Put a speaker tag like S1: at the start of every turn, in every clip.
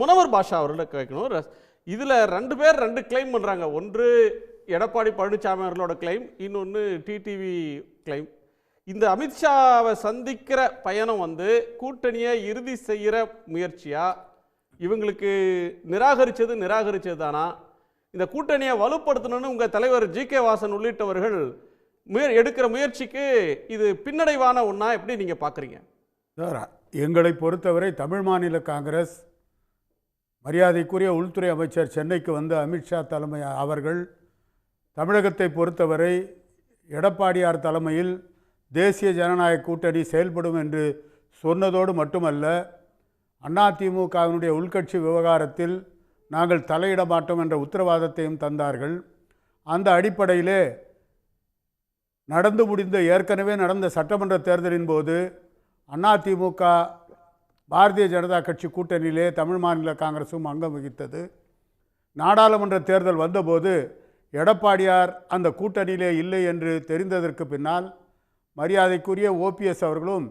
S1: முனவர் பாஷா அவர்களை கேட்கணும். இதில் ரெண்டு பேர் ரெண்டு கிளைம் பண்ணுறாங்க ஒன்று எடப்பாடி பழனிசாமி அவர்களோட கிளைம் இன்னொன்று டிடிவி கிளைம் இந்த அமித்ஷாவை சந்திக்கிற பயணம் வந்து கூட்டணியை இறுதி செய்கிற முயற்சியாக இவங்களுக்கு நிராகரித்தது நிராகரித்தது தானா இந்த கூட்டணியை வலுப்படுத்தணும்னு உங்கள் தலைவர் ஜி கே வாசன் உள்ளிட்டவர்கள் முய எடுக்கிற முயற்சிக்கு இது பின்னடைவான ஒன்றா எப்படி நீங்கள்
S2: பார்க்குறீங்க எங்களை பொறுத்தவரை தமிழ் மாநில காங்கிரஸ் மரியாதைக்குரிய உள்துறை அமைச்சர் சென்னைக்கு வந்த அமித்ஷா தலைமை அவர்கள் தமிழகத்தை பொறுத்தவரை எடப்பாடியார் தலைமையில் தேசிய ஜனநாயக கூட்டணி செயல்படும் என்று சொன்னதோடு மட்டுமல்ல அதிமுகவினுடைய உள்கட்சி விவகாரத்தில் நாங்கள் தலையிட மாட்டோம் என்ற உத்தரவாதத்தையும் தந்தார்கள். அந்த அடிப்படையிலே நடந்து முடிந்த ஏற்கனவே நடந்த சட்டமன்ற தேர்தலின் போது அதிமுக பாரதிய ஜனதா கட்சி கூட்டணியிலே தமிழ் மாநில காங்கிரசும் அங்கம் வகித்தது. நாடாளுமன்ற தேர்தல் வந்தபோது எடப்பாடியார் அந்த கூட்டணியிலே இல்லை என்று தெரிந்ததற்கு பின்னால் மரியாதைக்குரிய ஓபிஎஸ் அவர்களும்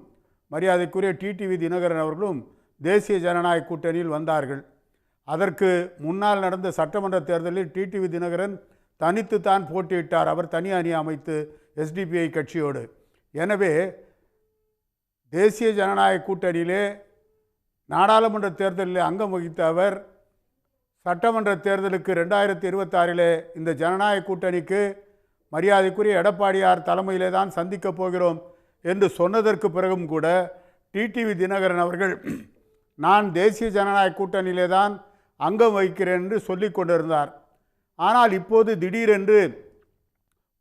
S2: மரியாதைக்குரிய டிடிவி தினகரன் அவர்களும் தேசிய ஜனநாயக கூட்டணியில் வந்தார்கள். அதற்கு முன்னால் நடந்த சட்டமன்ற தேர்தலில் டிடிவி தினகரன் தனித்து தான் போட்டியிட்டார். அவர் தனி அணி அமைத்து எஸ்டிபிஐ கட்சியோடு. எனவே தேசிய ஜனநாயக கூட்டணியிலே நாடாளுமன்ற தேர்தலில் அங்கம் வகித்த அவர் சட்டமன்ற தேர்தலுக்கு ரெண்டாயிரத்தி இருபத்தாறிலே இந்த ஜனநாயக கூட்டணிக்கு மரியாதைக்குரிய எடப்பாடியார் தலைமையிலே தான் சந்திக்கப் போகிறோம் என்று சொன்னதற்கு பிறகும் கூட டிடிவி தினகரன் அவர்கள் நான் தேசிய ஜனநாயக கூட்டணியிலே தான் அங்கம் வகிக்கிறேன் என்று சொல்லி கொண்டிருந்தார். ஆனால் இப்போது திடீரென்று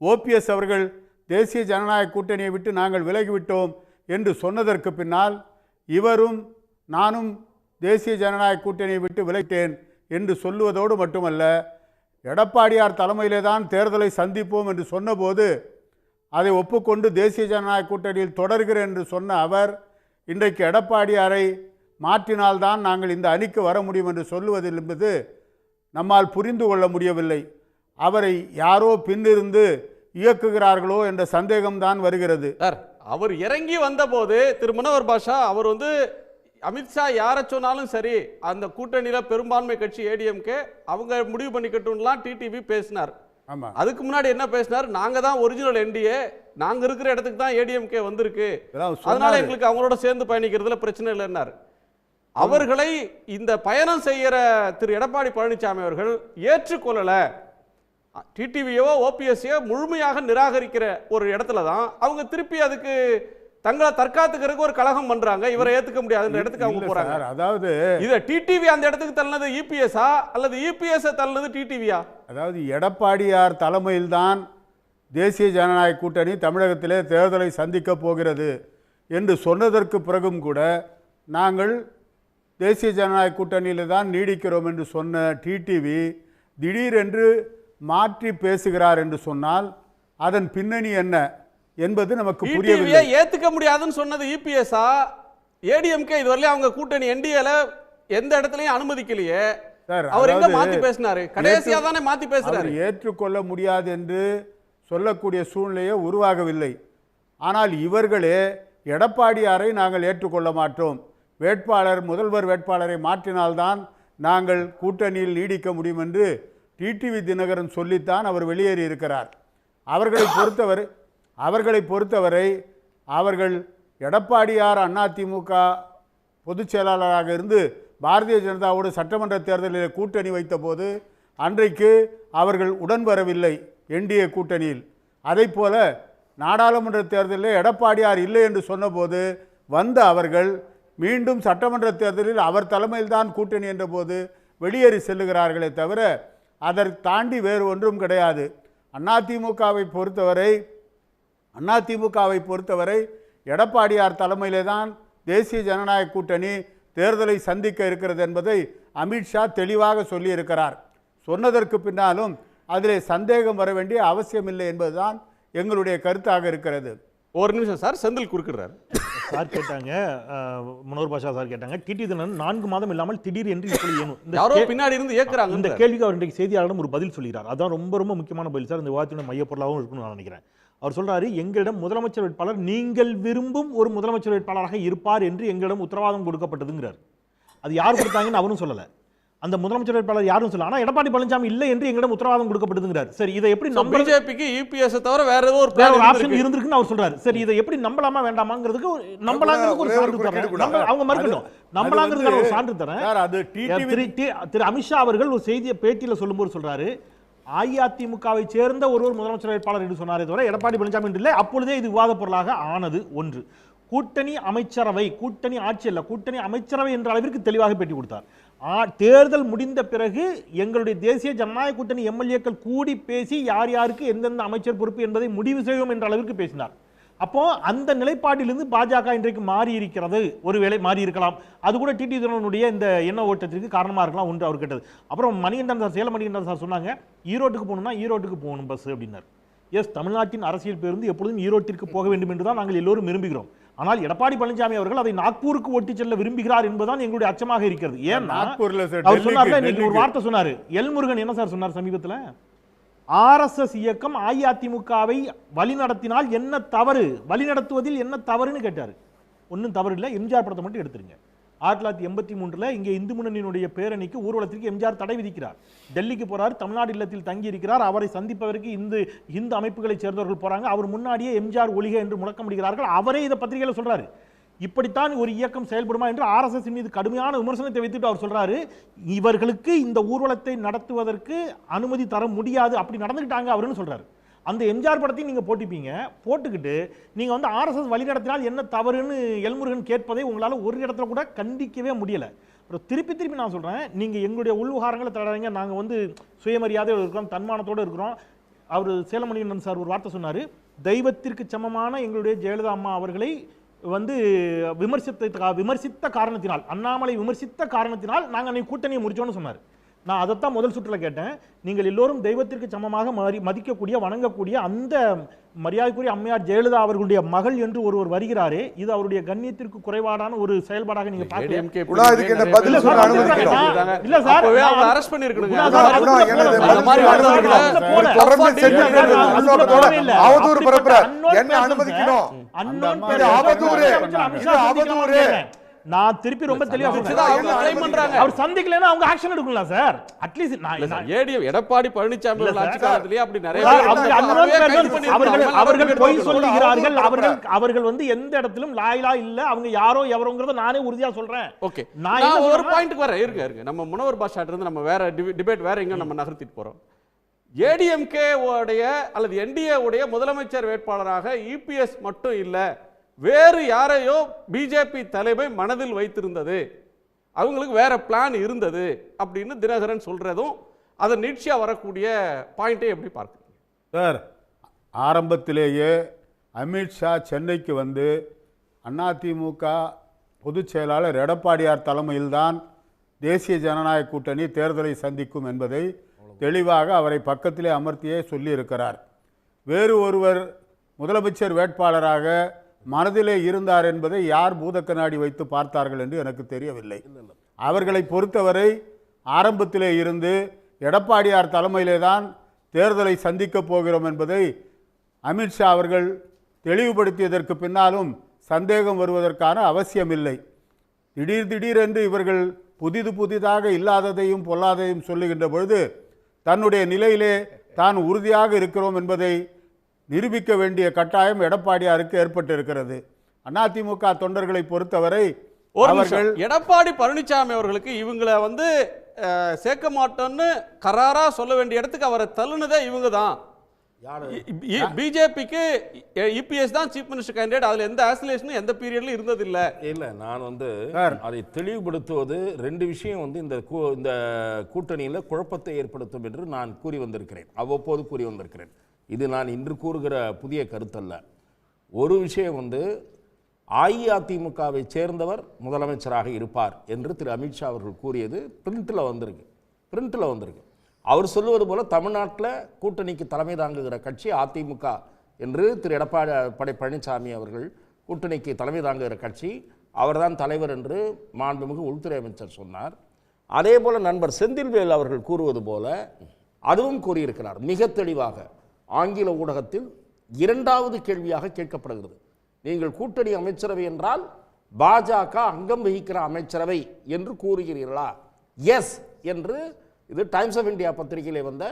S2: ஓபிஎஸ் அவர்கள் தேசிய ஜனநாயக கூட்டணியை விட்டு நாங்கள் விலகிவிட்டோம் என்று சொன்னதற்கு பின்னால் இவரும் நானும் தேசிய ஜனநாயக கூட்டணியை விட்டு விலகிட்டேன் என்று சொல்லுவதோடு மட்டுமல்ல எடப்பாடியார் தலைமையிலே தான் தேர்தலை சந்திப்போம் என்று சொன்னபோது அதை ஒப்புக்கொண்டு தேசிய ஜனநாயக கூட்டணியில் தொடர்கிறேன் என்று சொன்ன அவர் இன்றைக்கு எடப்பாடியாரை மாற்றினால்தான் நாங்கள் இந்த அணிக்கு வர முடியும் என்று சொல்லுவதில் என்பது நம்மால் புரிந்து கொள்ள முடியவில்லை. அவரை யாரோ பின்னிருந்து இயக்குகிறார்களோ என்ற சந்தேகம்தான் வருகிறது.
S1: சார் அவர் இறங்கி வந்தபோது திரு முனவர் பாஷா அவர் வந்து அமித்ஷா யாரை சொன்னாலும் சரி அந்த கூட்டணியில பெரும்பான்மை கட்சி ஏடிஎம்கே அவங்க முடிவு பண்ணிக்கட்டும்லாம் டிடிவி பேசினார்.
S2: ஆமாம்
S1: அதுக்கு முன்னாடி என்ன பேசினார்? நாங்க தான் ஒரிஜினல் என்டிஏ நாங்க இருக்கிற இடத்துக்கு தான் ஏடிஎம்கே வந்திருக்கு. அதனால. எங்களுக்கு அவங்களோட சேர்ந்து பயணிக்கிறதுல பிரச்சனை இல்லைன்னாரு. அவர்களை இந்த பயணம் செய்யற திரு எடப்பாடி பழனிசாமி அவர்கள் ஏற்றுக்கொள்ளல. டிடிவியோ ஓபிஎஸ்ஸையோ முழுமையாக நிராகரிக்கிற ஒரு இடத்துல தான் அவங்க திருப்பி அதுக்கு தங்களை தற்காத்துக்கிறதுக்கு ஒரு கலகம் பண்றாங்க. இவரை ஏத்துக்க முடியாதுன்ற இடத்துக்கு அவங்க போறாங்க.
S2: அதாவது
S1: இத டிடிவி அந்த இடத்துக்கு தள்ளினது இபிஎஸ்ஆ அல்லது இபிஎஸ் தள்ளினது டிடிவியா
S2: அதாவது எடப்பாடியார் தலைமையில்தான் தேசிய ஜனநாயக கூட்டணி தமிழகத்திலே தேர்தலை சந்திக்கப் போகிறது என்று சொன்னதற்கு பிறகும் கூட நாங்கள் தேசிய ஜனநாயக கூட்டணியில் தான் நீடிக்கிறோம் என்று சொன்ன டிடிவி திடீரென்று மாற்றி பேசுகிறார் என்று சொன்னால் அதன் பின்னணி என்ன? என்பது நமக்கு
S1: டிடிவியை
S2: புரியவில்லை.
S1: ஏத்துக்க முடியாதுன்னு சொன்னது இபிஎஸ்ஆ ஏடிஎம்கே இதுவரையிலும் அவங்க கூட்டணி என்டிஏல எந்த இடத்துலயும் அனுமதிக்கலையே.
S2: சார்,
S1: அவர் எங்க மாத்தி பேசினாரு? கடைசியா தானே மாத்தி பேசுறாரு.
S2: ஏற்றுக்கொள்ள முடியாது என்று சொல்லக்கூடிய சூழ்நிலையே உருவாகவில்லை. ஆனால் இவர்களே எடப்பாடியாரை நாங்கள் ஏற்றுக்கொள்ள மாட்டோம். வேட்பாளர் முதல்வர் வேட்பாளரை மாற்றினால்தான் நாங்கள் கூட்டணியில் நீடிக்க முடியும் என்று டிடிவி தினகரன் சொல்லித்தான் அவர் வெளியேறி இருக்கிறார் அவர்களை பொறுத்தவரை அவர்களை பொறுத்தவரை அவர்கள் எடப்பாடியார் அதிமுக பொதுச் செயலாளராக இருந்து பாரதிய ஜனதாவோடு சட்டமன்ற தேர்தலில் கூட்டணி வைத்தபோது அன்றைக்கு அவர்கள் உடன் வரவில்லை என்டிஏ கூட்டணியில். அதை போல நாடாளுமன்ற தேர்தலில் எடப்பாடியார் இல்லை என்று சொன்னபோது வந்த அவர்கள் மீண்டும் சட்டமன்ற தேர்தலில் அவர் தலைமையில்தான் கூட்டணி என்றபோது வெளியேறி செல்லுகிறார்களே தவிர அதை தாண்டி வேறு ஒன்றும் கிடையாது. அதிமுகவை பொறுத்தவரை அதிமுகவை பொறுத்தவரை எடப்பாடியார் தலைமையிலே தான் தேசிய ஜனநாயக கூட்டணி தேர்தலை சந்திக்க இருக்கிறது என்பதை அமித்ஷா தெளிவாக சொல்லியிருக்கிறார். சொன்னதற்கு பின்னாலும் அதிலே சந்தேகம் வர வேண்டிய அவசியமில்லை என்பதுதான் எங்களுடைய கருத்தாக இருக்கிறது.
S1: ஒரு நிமிஷம் சார் செந்தில் குறுக்குறாரு
S3: சார் கேட்டாங்க அஹ், மனோகர் பாஷா சார் கேட்டாங்க டிடி தினன் நான்கு மாதம் இல்லாமல் திடீர் என்று இப்படி ஏனும் இந்த
S1: யாரோ
S3: கே-
S1: பின்னாடி இருந்து
S3: இந்த
S1: ஏக்குறாங்க
S3: கேள்விக்கு அவர் இன்றைக்கு செய்தியாளரிடம் ஒரு பதில் சொல்கிறார் அதான் ரொம்ப ரொம்ப முக்கியமான பதில் சார். இந்த விவாதத்தினுடைய மையப்பொருளாகவும் இருக்கும்னு நான் நினைக்கிறேன். அவர் சொல்றாரு எங்களிடம் முதலமைச்சர் வேட்பாளர் நீங்கள் விரும்பும் ஒரு முதலமைச்சர் வேட்பாளராக இருப்பார் என்று எங்களிடம் உத்தரவாதம் கொடுக்கப்பட்டதுங்கிறார். அது யார் கொடுத்தாங்கன்னு அவரும் சொல்லல. அந்த முதலமைச்சர் வேட்பாளர் யாரும் சொல்லல. ஆனா எடப்பாடி பழனிசாமி இல்லை என்று எங்களிடம் உத்தரவாதம் கொடுக்கப்படுதுங்கிறார் சரி இதை எப்படி நம்ப
S1: பிஜேபிக்கு இபிஎஸ் தவிர வேற ஏதோ ஒரு
S3: ஒரு ஆப்ஷன்
S1: இருந்திருக்கு.
S3: இருந்திருக்குன்னு அவர் சொல்றாரு. சரி இதை எப்படி நம்பலாமா வேண்டாமாங்கிறதுக்கு நம்பலாங்கிறதுக்கு ஒரு சான்று தரேன் அவங்க மறுக்கட்டும் நம்பலாங்கிறதுக்கான ஒரு சான்று தரேன் திரு அமித்ஷா அவர்கள் ஒரு செய்தியை பேட்டியில சொல்லும்போது சொல்றாரு. அஇஅதிமுகவை சேர்ந்த ஒருவர் முதலமைச்சர் வேட்பாளர் என்று சொன்னாரே தவிர எடப்பாடி பழனிசாமி என்று இல்லை. அப்பொழுதே இது விவாத பொருளாக ஆனது ஒன்று. கூட்டணி அமைச்சரவை கூட்டணி ஆட்சி அல்ல கூட்டணி அமைச்சரவை என்ற அளவிற்கு தெளிவாக பேட்டி கொடுத்தார். தேர்தல் முடிந்த பிறகு எங்களுடைய தேசிய ஜனநாயக கூட்டணி எம்எல்ஏக்கள் கூடி பேசி யார் யாருக்கு எந்தெந்த அமைச்சர் பொறுப்பு என்பதை முடிவு செய்வோம் என்ற அளவிற்கு பேசினார். அப்போ அந்த நிலைப்பாட்டிலிருந்து பாஜக இன்றைக்கு மாறி இருக்கிறது ஒருவேளை மாறி இருக்கலாம் அது கூட டிடி தினனுடைய இந்த எண்ண ஓட்டத்திற்கு காரணமா இருக்கலாம் ஒன்று அவர் கேட்டது. அப்புறம் மணிகண்டன் சார் சேலம் மணிகண்டன் சார் சொன்னாங்க ஈரோட்டுக்கு போகணும்னா ஈரோட்டுக்கு போகணும் பஸ் அப்படின்னார். எஸ் தமிழ்நாட்டின் அரசியல் பேருந்து எப்பொழுதும் ஈரோட்டிற்கு போக வேண்டும் என்று தான் நாங்கள் எல்லோரும் விரும்புகிறோம். ஆனால் எடப்பாடி பழனிசாமி அவர்கள் அதை நாக்பூருக்கு ஓட்டிச் செல்ல விரும்புகிறார் என்பதுதான் எங்களுடைய அச்சமாக இருக்கிறது.
S2: சார்
S3: அவர்
S2: டெல்லிக்கு-
S3: இன்னைக்கு ஒரு. வார்த்தை சொன்னாரு. எல்முருகன் என்ன சார் சொன்னார் சமீபத்துல? ஆர்எஸ்எஸ் இயக்கம் அஇஅதிமுகவை வழிநடத்தினால் என்ன தவறு? வழிநடத்துவதில் என்ன தவறுன்னு கேட்டார். ஒன்றும் தவறு இல்லை. எம்ஜிஆர் படத்தை மட்டும் எடுத்துருங்க. ஆயிரத்தி தொள்ளாயிரத்தி எண்பத்தி மூன்றில் இங்கே இந்து முன்னணியினுடைய பேரணிக்கு ஊர்வலத்திற்கு எம்ஜிஆர் தடை விதிக்கிறார். டெல்லிக்கு போகிறார் தமிழ்நாடு இல்லத்தில் தங்கி இருக்கிறார் அவரை சந்திப்பதற்கு இந்து இந்து அமைப்புகளைச் சேர்ந்தவர்கள் போறாங்க. அவர் முன்னாடியே எம்ஜிஆர் ஒளிக என்று முழக்கமிடுகிறார்கள். அவரே இதை பத்திரிகையில் சொல்கிறார் இப்படித்தான் ஒரு இயக்கம் செயல்படுமா என்று ஆர்எஸ்எஸ் மீது கடுமையான விமர்சனத்தை வைத்துட்டு அவர் சொல்றாரு இவர்களுக்கு இந்த ஊர்வலத்தை நடத்துவதற்கு அனுமதி தர முடியாது அப்படி நடந்துக்கிட்டாங்க அவருன்னு சொல்றாரு. அந்த எம்ஜிஆர் படத்தையும் நீங்கள் போட்டிப்பீங்க போட்டுக்கிட்டு நீங்கள் வந்து ஆர்எஸ்எஸ் வழி நடத்தினால் என்ன தவறுன்னு எல்முருகன் கேட்பதை உங்களால் ஒரு இடத்துல கூட கண்டிக்கவே முடியல. அப்புறம் திருப்பி திருப்பி நான் சொல்கிறேன் நீங்கள் எங்களுடைய உள்விவகாரங்களை தடறீங்க நாங்கள் வந்து சுயமரியாதையோடு இருக்கிறோம் தன்மானத்தோடு இருக்கிறோம். அவர் சேலமணியன் சார் ஒரு வார்த்தை சொன்னார் தெய்வத்திற்கு சமமான எங்களுடைய ஜெயலலிதா அம்மா அவர்களை வந்து விமர்சித்த விமர்சித்த காரணத்தினால் அண்ணாமலை விமர்சித்த காரணத்தினால் நாங்கள் அன்னைக்கு கூட்டணியை முடிச்சோன்னு சொன்னார். நான் அதைத்தான் முதல் சுற்றுல கேட்டேன். நீங்கள் எல்லோரும் தெய்வத்திற்கு சமமாக மதி மதிக்கக்கூடிய வணங்கக்கூடிய அந்த மரியாதைக்குரிய அம்மையார் ஜெயலலிதா அவர்களுடைய மகள் என்று ஒருவர் வருகிறாரே இது அவருடைய கண்ணியத்திற்கு குறைபாடான ஒரு செயல்பாடாக நீங்க இல்ல சார்,
S4: பரப்புற
S3: unknown
S4: என்ன அனுமதிக்கணும்?
S3: நான் திருப்பி ரொம்ப தெளிவா
S1: பண்றாங்க.
S3: அவர் சந்திக்கலைன்னா அவங்க ஆக்ஷன் எடுக்கலாம் சார் அட்லீஸ்ட் நான்
S1: ஏடிஎம் எடப்பாடி பழனிசாமி. ஆட்சி அப்படி நிறைய.
S3: அவர்கள் அவர்கள் பொய். சொல்லுகிறார்கள் அவர்கள். அவர்கள் வந்து எந்த இடத்திலும் லாயலா இல்ல அவங்க யாரோ எவரோங்கிறத நானே உறுதியா சொல்றேன்
S1: ஓகே
S3: நான்
S1: ஒரு பாயிண்ட்க்கு வரேன் இருங்க இருங்க நம்ம முனவர் பாஷாட்ட இருந்து நம்ம வேற டிபேட் வேற எங்க நம்ம நகர்த்திட்டு போறோம் ஏடிஎம்கே உடைய அல்லது என்டிஏ உடைய முதலமைச்சர் வேட்பாளராக இபிஎஸ் மட்டும் இல்ல வேறு யாரையோ பிஜேபி தலைமை மனதில் வைத்திருந்தது. அவங்களுக்கு வேற பிளான் இருந்தது அப்படின்னு தினகரன் சொல்றதும் அதை நீட்சியாக வரக்கூடிய பாயிண்டை எப்படி பார்க்குறீங்க?
S2: சார் ஆரம்பத்திலேயே அமித்ஷா சென்னைக்கு வந்து அதிமுக பொதுச் செயலாளர் எடப்பாடியார் தலைமையில்தான் தேசிய ஜனநாயக கூட்டணி தேர்தலை சந்திக்கும் என்பதை தெளிவாக அவரை பக்கத்திலே அமர்த்தியே சொல்லியிருக்கிறார். வேறு ஒருவர் முதலமைச்சர் வேட்பாளராக மனதிலே இருந்தார் என்பதை யார் பூதக்கண்ணாடி வைத்து பார்த்தார்கள் என்று எனக்கு தெரியவில்லை. அவர்களை பொறுத்தவரை ஆரம்பத்திலே இருந்து எடப்பாடியார் தலைமையிலே தான் தேர்தலை சந்திக்கப் போகிறோம் என்பதை அமித்ஷா அவர்கள் தெளிவுபடுத்தியதற்கு பின்னாலும் சந்தேகம் வருவதற்கான அவசியமில்லை. திடீர் திடீரென்று இவர்கள் புதிது புதிதாக இல்லாததையும் பொல்லாததையும் சொல்லுகின்ற பொழுது தன்னுடைய நிலையிலே தான் உறுதியாக இருக்கிறோம் என்பதை நிரூபிக்க வேண்டிய கட்டாயம் எடப்பாடியாருக்கு ஏற்பட்டிருக்கிறது. அதிமுக தொண்டர்களை பொறுத்தவரை
S1: ஒரு
S2: அவர்கள்.
S1: எடப்பாடி பழனிசாமி அவர்களுக்கு இவங்களை வந்து சேர்க்க மாட்டோம்னு கராரா சொல்ல வேண்டிய இடத்துக்கு அவரை தள்ளுனதே இவங்க தான் பிஜேபிக்கு இபிஎஸ் தான் சீஃப் மினிஸ்டர் கேண்டிடேட் அதுல எந்த ஆசிலேஷனும் எந்த பீரியட்லயும் இருந்தது இல்ல
S5: இல்ல நான் வந்து. அதை தெளிவுபடுத்துவது ரெண்டு விஷயம் வந்து இந்த கூ- இந்த கூட்டணியில குழப்பத்தை ஏற்படுத்தும் என்று நான் கூறி வந்திருக்கிறேன். அவ்வப்போது கூறி வந்திருக்கிறேன். இது நான் இன்று கூறுகிற புதிய கருத்தல்ல. ஒரு விஷயம் வந்து அஇஅதிமுகவை சேர்ந்தவர் முதலமைச்சராக இருப்பார் என்று திரு அமித்ஷா அவர்கள் கூறியது பிரிண்ட்டில் வந்திருக்கு. பிரிண்ட்டில் வந்திருக்கு. அவர் சொல்லுவது போல் தமிழ்நாட்டில் கூட்டணிக்கு தலைமை தாங்குகிற கட்சி அதிமுக என்று திரு எடப்பாடி படை பழனிசாமி அவர்கள் கூட்டணிக்கு தலைமை தாங்குகிற கட்சி அவர்தான் தலைவர் என்று மாண்புமிகு உள்துறை அமைச்சர் சொன்னார். அதே போல் நண்பர் செந்தில்வேல் அவர்கள் கூறுவது போல அதுவும் கூறியிருக்கிறார். மிக தெளிவாக ஆங்கில ஊடகத்தில் இரண்டாவது கேள்வியாக கேட்கப்படுகிறது. நீங்கள் கூட்டணி அமைச்சரவை என்றால் பாஜக அங்கம் வகிக்கிற அமைச்சரவை என்று கூறுகிறீர்களா? எஸ் என்று இது டைம்ஸ் ஆஃப் இந்தியா பத்திரிகையிலே வந்த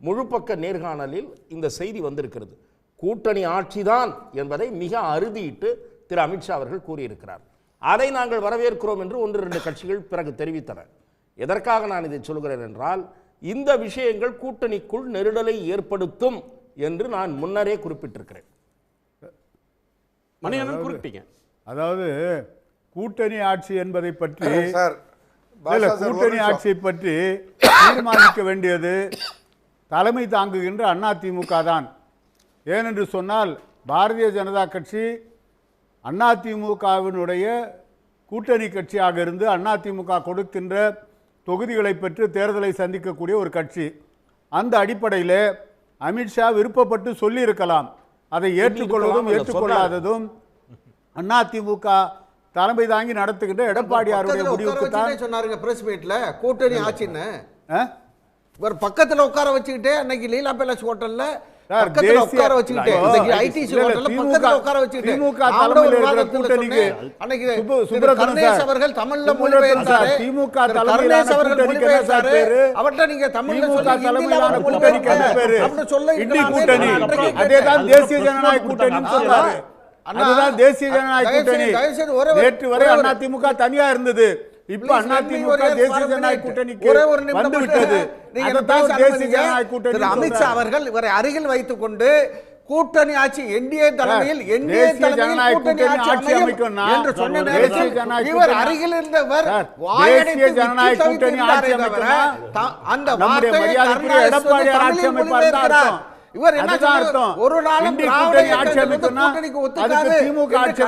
S5: முழுப்பக்க நேர்காணலில் இந்த செய்தி வந்திருக்கிறது. கூட்டணி ஆட்சிதான் என்பதை மிக அறுதியிட்டு திரு அமித்ஷா அவர்கள் கூறியிருக்கிறார். அதை நாங்கள் வரவேற்கிறோம் என்று ஒன்று ரெண்டு கட்சிகள் பிறகு தெரிவித்தன. எதற்காக நான் இதை சொல்கிறேன் என்றால் இந்த விஷயங்கள் கூட்டணிக்குள் நெருடலை ஏற்படுத்தும் என்று நான் முன்னரே குறிப்பிட்டிருக்கிறேன்.
S1: மணிகண்டன் குறிப்பிட்டீங்க.
S2: அதாவது கூட்டணி ஆட்சி என்பதை பற்றி கூட்டணி. ஆட்சியை பற்றி தீர்மானிக்க வேண்டியது தலைமை தாங்குகின்ற அதிமுக தான். ஏனென்று சொன்னால் பாரதிய ஜனதா கட்சி அதிமுகவினுடைய கூட்டணி கட்சியாக இருந்து அதிமுக கொடுக்கின்ற தொகுதிகளை பெற்று தேர்தலை சந்திக்கக்கூடிய ஒரு கட்சி. அந்த அடிப்படையில் அமித்ஷா விருப்பப்பட்டு சொல்லியிருக்கலாம். அதை ஏற்றுக்கொள்வதும் ஏற்றுக்கொள்ளாததும் அதிமுக தலைமை தாங்கி நடத்துகின்ற எடப்பாடியாருடைய முடிவுக்கு தான்
S4: சொன்னாருங்க பிரஸ் மீட்ல கூட்டணி ஆட்சின்னு.
S2: ஆ?
S4: இவர் பக்கத்துல உட்கார வச்சுக்கிட்டே அன்னைக்கு லீலா பேலஸ் ஹோட்டல்ல பக்கத்துல
S2: தேசிய-
S4: உட்கார வச்சுக்கிட்டே
S2: திமுக
S4: பக்கத்துல உட்கார வச்சுக்கிட்டே
S2: திமுக கூட்டணிக்கு.
S4: அன்னைக்கு கருணேஷ். அவர்கள் தமிழ்ல
S2: சார், திமுக
S4: கருணேஷ் அவர்கள்
S2: பேரு?
S4: அவர்ட்ட நீங்க தமிழ்ல
S2: திமுக தலைமையிலான கூட்டணிக்கு. பேரு?
S4: அப்படின்னு சொல்ல நானே
S2: கூட்டணி அதேதான். தேசிய ஜனநாயக கூட்டணின்னு. சொல்றாரு அதுதான் தேசிய ஜனநாயக கூட்டணி நேற்று வரை அதிமுக தனியா இருந்தது இப்ப அதிமுக தேசிய ஜனநாயக
S4: minute.
S2: கூட்டணிக்கு
S4: ஒரே ஒரு நிமிடம்
S2: வந்து
S4: மட்டும்
S2: விட்டது
S4: நீங்க என்ன
S2: அதைத்தான்
S4: பேச
S2: தேசிய
S4: அனுமதிங்க.
S2: ஜனநாயக கூட்டணி
S4: அமித்ஷா அவர்கள் இவரை அருகில் வைத்துக் கொண்டு கூட்டணி ஆட்சி என்டிஏ தலைமையில் என்டிஏ தலைமையில்
S2: ஜனநாயக
S4: கூட்டணி ஆட்சி
S2: அமைக்கும்னா,
S4: என்று சொன்ன இவர் அருகில் இருந்தவர்
S2: தேசிய ஜனநாயக கூட்டணி ஆட்சி
S4: த- அந்த வார்த்தையை வந்து
S2: ஆட்சி அமைப்பார்.
S4: இவர் என்ன?
S2: அர்த்தம்.
S4: ஒரு நாளும்
S2: திமுக ஆட்சி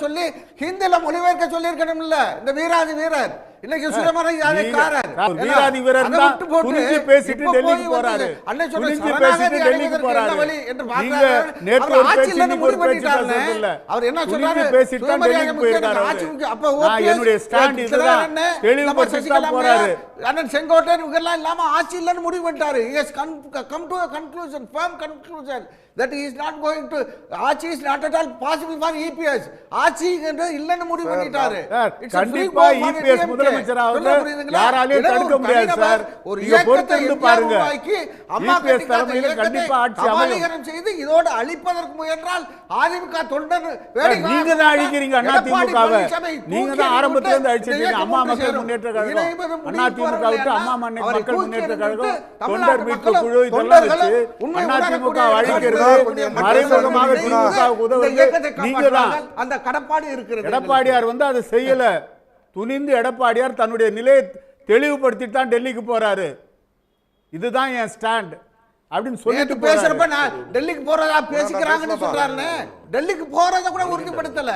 S4: சொல்லி ஹிந்தில மொழிபெயர்க்க சொல்லியிருக்கணும் இல்ல இந்த வீராதி வீரர் இன்னைக்கு சுயமரியாதைக்காரர்
S2: சார், வீராதி வீரர் தான் துணிஞ்சு பேசிட்டு டெல்லிக்கு போறாரு.
S4: அண்ணன் சரணாகதி
S2: பேசிட்டு டெல்லிக்கு போறாரு.
S4: என்று.
S2: நேற்று
S4: அவர்
S2: ஒரு பேச்சு, இன்னைக்கு ஒரு
S4: முடிவு
S2: பேச்சு. பேசுறது இல்ல.
S4: அவர் என்ன சொல்றாரு?
S2: பேசிட்டு தான் டெல்லிக்கு போயிருக்காரு.
S4: அப்ப
S2: என்னுடைய stand இதுதான்.
S4: நம்ம
S2: தான் போறாரு.
S4: அண்ணன் செங்கோட்டையன் இவங்கெல்லாம் இல்லாம ஆட்சி இல்லைன்னு முடிவு பண்ணிட்டாரு come to a conclusion firm conclusion that he is not going to ஆட்சி is not at all possible for EPS ஆட்சி என்று இல்லைன்னு முடிவு பண்ணிட்டாரு
S2: கண்டிப்பா
S4: go for
S2: EPS
S4: DMK.
S2: முதலமைச்சர் ஆவது
S4: சொல்ல புரியுதுங்களா?
S2: யாராலையும் தடுக்க முடியாது சார்.
S4: ஒரு
S2: பொறுத்திருந்து
S4: எம்ஜிஆர்
S2: பாருங்க.
S4: அம்மா காத்த
S2: தலைமையில் கண்டிப்பா ஆட்சி அமையும்.
S4: கபாலீகரம் செய்து இதோடு அழிப்பதற்கு முயன்றால் அதிமுக தொண்டர்
S2: நீங்க தான் அழிக்கிறீங்க அண்ணா திமுகவை நீங்க தான் ஆரம்பத்துல இருந்து
S4: இந்த
S2: அம்மா மக்கள். முன்னேற்ற கழகம் அண்ணா திமுக விட்டு அம்மா மக்கள் முன்னேற்ற கழகம் தொண்டர் மீட்பு குழு இதெல்லாம் வச்சு அண்ணா திமுக அழிக்கிறது மறைமுகமாக
S4: இணைந்து
S2: திமுக
S4: இந்த இயக்கத்தை
S2: உதவுறது நீங்க தான்
S4: காப்பாற்றுவார்கள். அந்த கடப்பாடு இருக்கிறது
S2: எடப்பாடியார் வந்து அதை செய்யல துணிந்து எடப்பாடியார் தன்னுடைய நிலையை தெளிவுபடுத்திட்டு தான் டெல்லிக்கு போறாரு இதுதான் என் ஸ்டாண்ட் அப்படின்னு சொல்லிட்டு
S4: நேத்து பேசுறப்ப
S2: போறாரு.
S4: நான் டெல்லிக்கு போறதா பேசிக்கிறாங்கன்னு சொல்றாருன்னு டெல்லிக்கு போறத கூட உறுதிப்படுத்தல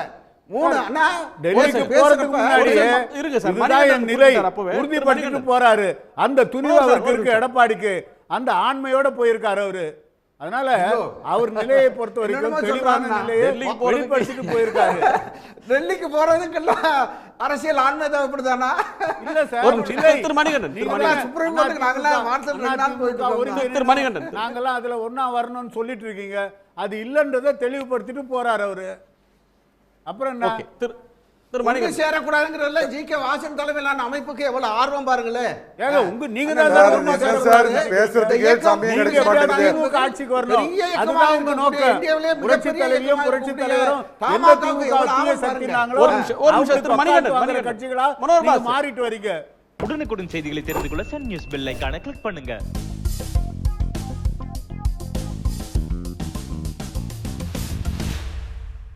S4: மூணு அண்ணா
S2: டெல்லிக்கு போறதுக்கு முன்னாடி
S1: ஒரு நிமிஷம் இருங்க சார்.
S2: இதுதான் என் நிலை. உறுதிப்படுத்திட்டு. போறாரு அந்த துணிவு அவருக்கு. இருக்கு எடப்பாடிக்கு அந்த ஆண்மையோட போயிருக்காரு அவரு அதனால அவர் நிலையை பொறுத்த வரைக்கும் தெளிவான. நிலையை வெளிப்படுத்திட்டு போயிருக்காரு.
S4: டெல்லிக்கு போறதுக்கெல்லாம் அரசியல் ஆண்மை தேவைப்படுதானா
S2: இல்ல சார்.
S1: ஒரு நிமிஷம்.
S2: நிலை.
S1: திரு மணிகண்டன்,
S4: சுப்ரீம் கோர்ட்டுக்கு நாங்கெல்லாம் நாள் போயிட்டு
S1: திரு மணிகண்டன்.
S2: நாங்கெல்லாம் அதுல ஒண்ணா வரணும்னு சொல்லிட்டு இருக்கீங்க. அது இல்லன்றதை தெளிவுபடுத்திட்டு போறாரு அவரு. அப்புறம் என்ன?
S1: திரு திரு
S4: சேரக்கூடாதுங்கிறதுல ஜி கே வாசன் தலைமையிலான அமைப்புக்கு எவ்வளவு ஆர்வம் பாருங்களேன்
S2: ஏங்க உங்க நீங்க தான்
S4: சார். பேசுறதுக்கே சமயம்
S2: நீங்க
S4: கிடைக்க
S2: எப்படி
S4: மாட்டேங்குது.
S2: திமுக ஆட்சிக்கு வரணும். அதுதான் உங்க நோக்கம்.
S4: இந்தியாவிலே
S2: புரட்சி புரட்சி தலைவரும் எந்த திமுக தீய சக்தினாங்களோ
S1: ஒரு நிமிஷம், ஒரு நிமிஷம், திரு மணிகண்டன்.
S2: கட்சிகளா. மாறிட்டு வரீங்க.
S6: உடனுக்குடன் செய்திகளை தெரிந்து கொள்ள சன் நியூஸ் பெல் கிளிக் பண்ணுங்க.